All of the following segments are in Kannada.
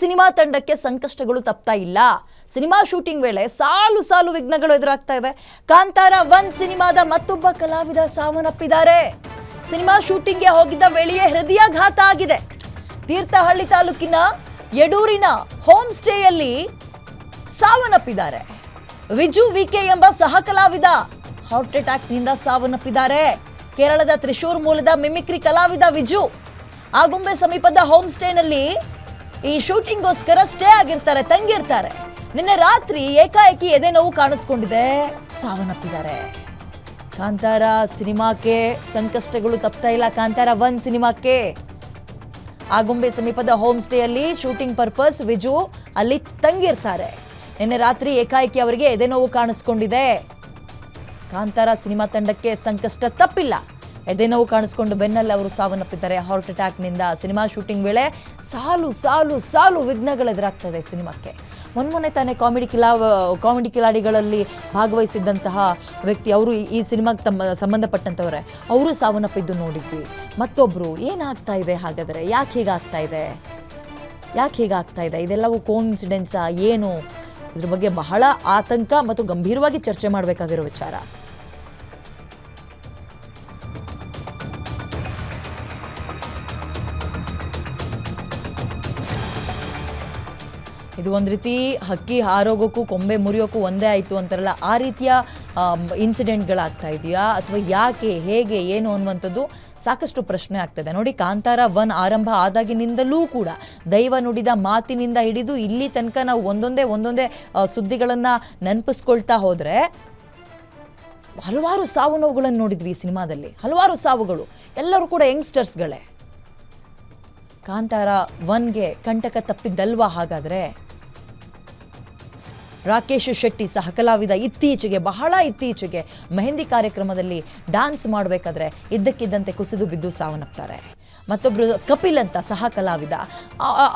ಸಿನಿಮಾ ತಂಡಕ್ಕೆ ಸಂಕಷ್ಟಗಳು ತಪ್ತಾ ಇಲ್ಲ? ಸಿನಿಮಾ ಶೂಟಿಂಗ್ ವೇಳೆ ಸಾಲು ಸಾಲು ವಿಘ್ನಗಳು ಎದುರಾಗ್ತಾ ಇವೆ. ಕಾಂತಾರ ಒನ್ ಸಿನಿಮಾದ ಮತ್ತೊಬ್ಬ ಕಲಾವಿದ ಸಾವನ್ನಪ್ಪಿದ್ದಾರೆ. ಸಿನಿಮಾ ಶೂಟಿಂಗ್ಗೆ ಹೋಗಿದ್ದ ವೇಳೆಯೇ ಹೃದಯಾಘಾತ ಆಗಿದೆ. ತೀರ್ಥಹಳ್ಳಿ ತಾಲೂಕಿನ ಯಡೂರಿನ ಹೋಮ್ ಸ್ಟೇಯಲ್ಲಿ ಸಾವನ್ನಪ್ಪಿದ್ದಾರೆ. ವಿಜು ವಿಕೆ ಎಂಬ ಸಹ ಕಲಾವಿದ ಹಾರ್ಟ್ ಅಟ್ಯಾಕ್ನಿಂದ ಸಾವನ್ನಪ್ಪಿದ್ದಾರೆ. ಕೇರಳದ ತ್ರಿಶೂರ್ ಮೂಲದ ಮಿಮಿಕ್ರಿ ಕಲಾವಿದ ವಿಜು. ಆಗುಂಬೆ ಸಮೀಪದ ಹೋಮ್ ಸ್ಟೇನಲ್ಲಿ ಈ ಶೂಟಿಂಗ್ಗೋಸ್ಕರ ಸ್ಟೇ ಆಗಿರ್ತಾರೆ, ತಂಗಿರ್ತಾರೆ. ನಿನ್ನೆ ರಾತ್ರಿ ಏಕಾಏಕಿ ಎದೆ ನೋವು ಕಾಣಿಸ್ಕೊಂಡಿದೆ. ಸಾವನ್ನಪ್ಪಿದ್ದಾರೆ. ಕಾಂತಾರ ಸಿನಿಮಾಕ್ಕೆ ಸಂಕಷ್ಟಗಳು ತಪ್ತಾ ಇಲ್ಲ. ಕಾಂತಾರ ಒನ್ ಸಿನಿಮಾಕ್ಕೆ. ಆಗುಂಬೆ ಸಮೀಪದ ಹೋಮ್ ಸ್ಟೇಯಲ್ಲಿ ಶೂಟಿಂಗ್ ಪರ್ಪಸ್ ವಿಜು ಅಲ್ಲಿ ತಂಗಿರ್ತಾರೆ. ನಿನ್ನೆ ರಾತ್ರಿ ಏಕಾಏಕಿ ಅವರಿಗೆ ಎದೆ ನೋವು ಕಾಣಿಸ್ಕೊಂಡಿದೆ. ಕಾಂತಾರ ಸಿನಿಮಾ ತಂಡಕ್ಕೆ ಸಂಕಷ್ಟ ತಪ್ಪಿಲ್ಲ. ಎದೆ ನೋವು ಕಾಣಿಸ್ಕೊಂಡು ಬೆನ್ನಲ್ಲಿ ಅವರು ಸಾವನ್ನಪ್ಪಿದ್ದಾರೆ. ಹಾರ್ಟ್ ಅಟ್ಯಾಕ್ನಿಂದ ಸಿನಿಮಾ ಶೂಟಿಂಗ್ ವೇಳೆ ಸಾಲು ಸಾಲು ಸಾಲು ವಿಘ್ನಗಳು ಎದುರಾಗ್ತದೆ ಸಿನಿಮಾಕ್ಕೆ. ಮೊನ್ನೆ ತಾನೇ ಕಾಮಿಡಿ ಕಿಲಾ, ಕಾಮಿಡಿ ಕಿಲಾಡಿಗಳಲ್ಲಿ ಭಾಗವಹಿಸಿದ್ದಂತಹ ವ್ಯಕ್ತಿ ಅವರು ಈ- ಈ ಸಿನಿಮಾಗೆ ತಮ್ಮ, ಸಂಬಂಧಪಟ್ಟಂಥವ್ರೆ. ಅವರು ಸಾವನ್ನಪ್ಪಿದ್ದು ನೋಡಿದ್ವಿ. ಮತ್ತೊಬ್ಬರು ಏನಾಗ್ತಾ ಇದೆ ಹಾಗಾದರೆ? ಯಾಕೆ ಹೀಗಾಗ್ತಾ ಇದೆ? ಯಾಕೆ ಹೀಗಾಗ್ತಾ ಇದೆ? ಇದೆಲ್ಲವೂ ಕೋಇನ್ಸಿಡೆನ್ಸಾ ಏನು? ಇದ್ರ ಬಗ್ಗೆ ಬಹಳ ಆತಂಕ ಮತ್ತು ಗಂಭೀರವಾಗಿ ಚರ್ಚೆ ಮಾಡಬೇಕಾಗಿರೋ ವಿಚಾರ. ಇದು ಒಂದು ರೀತಿ ಹಕ್ಕಿ ಹಾರೋಗೋಕ್ಕೂ ಕೊಂಬೆ ಮುರಿಯೋಕ್ಕೂ ಒಂದೇ ಆಯಿತು ಅಂತಾರಲ್ಲ, ಆ ರೀತಿಯ ಇನ್ಸಿಡೆಂಟ್ಗಳಾಗ್ತಾ ಇದೆಯಾ? ಅಥವಾ ಯಾಕೆ, ಹೇಗೆ, ಏನು ಅನ್ನುವಂಥದ್ದು ಸಾಕಷ್ಟು ಪ್ರಶ್ನೆ ಆಗ್ತದೆ. ನೋಡಿ, ಕಾಂತಾರ ಒನ್ ಆರಂಭ ಆದಾಗಿನಿಂದಲೂ ಕೂಡ ದೈವ ನುಡಿದ ಮಾತಿನಿಂದ ಹಿಡಿದು ಇಲ್ಲಿ ತನಕ ನಾವು ಒಂದೊಂದೇ ಒಂದೊಂದೇ ಸುದ್ದಿಗಳನ್ನು ನೆನಪಿಸ್ಕೊಳ್ತಾ ಹೋದರೆ, ಹಲವಾರು ಸಾವು ನೋವುಗಳನ್ನು ನೋಡಿದ್ವಿ ಈ ಸಿನಿಮಾದಲ್ಲಿ. ಹಲವಾರು ಸಾವುಗಳು. ಎಲ್ಲರೂ ಕೂಡ ಯಂಗ್ಸ್ಟರ್ಸ್ಗಳೇ. ಕಾಂತಾರ ಒನ್ಗೆ ಕಂಟಕ ತಪ್ಪಿದ್ದಲ್ವಾ ಹಾಗಾದರೆ? ರಾಕೇಶ್ ಶೆಟ್ಟಿ ಸಹ ಕಲಾವಿದ ಇತ್ತೀಚೆಗೆ, ಬಹಳ ಇತ್ತೀಚೆಗೆ ಮೆಹಂದಿ ಕಾರ್ಯಕ್ರಮದಲ್ಲಿ ಡ್ಯಾನ್ಸ್ ಮಾಡಬೇಕಾದ್ರೆ ಇದ್ದಕ್ಕಿದ್ದಂತೆ ಕುಸಿದು ಬಿದ್ದು ಸಾವನ್ನಪ್ತಾರೆ. ಮತ್ತೊಬ್ಬರು ಕಪಿಲ್ ಅಂತ ಸಹ ಕಲಾವಿದ.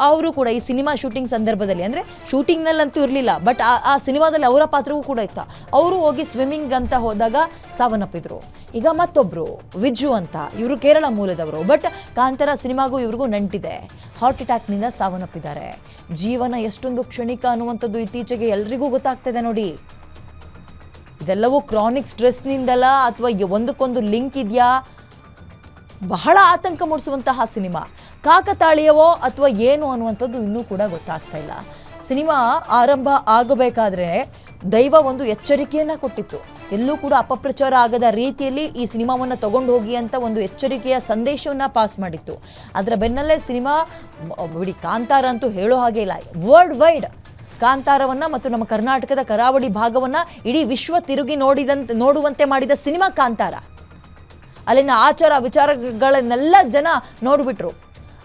ಅವರು ಕೂಡ ಈ ಸಿನಿಮಾ ಶೂಟಿಂಗ್ ಸಂದರ್ಭದಲ್ಲಿ, ಅಂದರೆ ಶೂಟಿಂಗ್ನಲ್ಲಂತೂ ಇರಲಿಲ್ಲ, ಬಟ್ ಆ ಸಿನಿಮಾದಲ್ಲಿ ಅವರ ಪಾತ್ರವೂ ಕೂಡ ಇತ್ತ. ಅವರು ಹೋಗಿ ಸ್ವಿಮ್ಮಿಂಗ್ ಅಂತ ಹೋದಾಗ ಸಾವನ್ನಪ್ಪಿದ್ರು. ಈಗ ಮತ್ತೊಬ್ಬರು ವಿಜು ಅಂತ, ಇವರು ಕೇರಳ ಮೂಲದವರು, ಬಟ್ ಕಾಂತಾರ ಸಿನಿಮಾಗೂ ಇವ್ರಿಗೂ ನಂಟಿದೆ. ಹಾರ್ಟ್ ಅಟ್ಯಾಕ್ನಿಂದ ಸಾವನ್ನಪ್ಪಿದ್ದಾರೆ. ಜೀವನ ಎಷ್ಟೊಂದು ಕ್ಷಣಿಕ ಅನ್ನುವಂಥದ್ದು ಇತ್ತೀಚೆಗೆ ಎಲ್ರಿಗೂ ಗೊತ್ತಾಗ್ತದೆ ನೋಡಿ. ಇದೆಲ್ಲವೂ ಕ್ರಾನಿಕ್ ಸ್ಟ್ರೆಸ್ನಿಂದಲ್ಲ ಅಥವಾ ಒಂದಕ್ಕೊಂದು ಲಿಂಕ್ ಇದೆಯಾ? ಬಹಳ ಆತಂಕ ಮೂಡಿಸುವಂತಹ ಸಿನಿಮಾ. ಕಾಕತಾಳೀಯವೋ ಅಥವಾ ಏನು ಅನ್ನುವಂಥದ್ದು ಇನ್ನೂ ಕೂಡ ಗೊತ್ತಾಗ್ತಾ ಇಲ್ಲ. ಸಿನಿಮಾ ಆರಂಭ ಆಗಬೇಕಾದ್ರೆ ದೈವ ಒಂದು ಎಚ್ಚರಿಕೆಯನ್ನು ಕೊಟ್ಟಿತ್ತು. ಎಲ್ಲೂ ಕೂಡ ಅಪಪ್ರಚಾರ ಆಗದ ರೀತಿಯಲ್ಲಿ ಈ ಸಿನಿಮಾವನ್ನು ತಗೊಂಡು ಹೋಗಿ ಅಂತ ಒಂದು ಎಚ್ಚರಿಕೆಯ ಸಂದೇಶವನ್ನು ಪಾಸ್ ಮಾಡಿತ್ತು. ಅದರ ಬೆನ್ನಲ್ಲೇ ಸಿನಿಮಾ ಬಿಡಿ ಕಾಂತಾರ ಅಂತೂ ಹೇಳೋ ಹಾಗೆ ಇಲ್ಲ. ವರ್ಲ್ಡ್ ವೈಡ್ ಕಾಂತಾರವನ್ನ ಮತ್ತು ನಮ್ಮ ಕರ್ನಾಟಕದ ಕರಾವಳಿ ಭಾಗವನ್ನ ಇಡೀ ವಿಶ್ವ ತಿರುಗಿ ನೋಡಿದಂತೆ, ನೋಡುವಂತೆ ಮಾಡಿದ ಸಿನಿಮಾ ಕಾಂತಾರ. ಅಲ್ಲಿನ ಆಚಾರ ವಿಚಾರಗಳನ್ನೆಲ್ಲ ಜನ ನೋಡ್ಬಿಟ್ರು.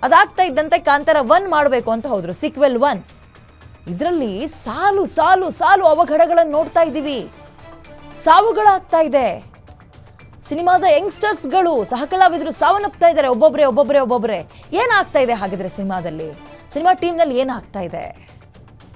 ಅದಾಗ್ತಾ ಇದ್ದಂತೆ ಕಾಂತಾರ ಒನ್ ಮಾಡಬೇಕು ಅಂತ ಹೋದ್ರು. ಸಿಕ್ವೆಲ್ ಒನ್ ಇದರಲ್ಲಿ ಸಾಲು ಸಾಲು ಸಾಲು ಅವಘಡಗಳನ್ನು ನೋಡ್ತಾ ಇದ್ದೀವಿ. ಸಾವುಗಳಾಗ್ತಾ ಇದೆ. ಸಿನಿಮಾದ ಯಂಗ್ಸ್ಟರ್ಸ್ಗಳು, ಸಹಕಲಾವಿದರು ಸಾವನ್ನಪ್ತಾ ಇದ್ದಾರೆ. ಒಬ್ಬೊಬ್ಬರೇ ಒಬ್ಬೊಬ್ಬರೇ ಒಬ್ಬೊಬ್ಬರೇ ಏನಾಗ್ತಾ ಇದೆ ಹಾಗಿದ್ರೆ ಸಿನಿಮಾದಲ್ಲಿ? ಸಿನಿಮಾ ಟೀಮ್ನಲ್ಲಿ ಏನಾಗ್ತಾ ಇದೆ?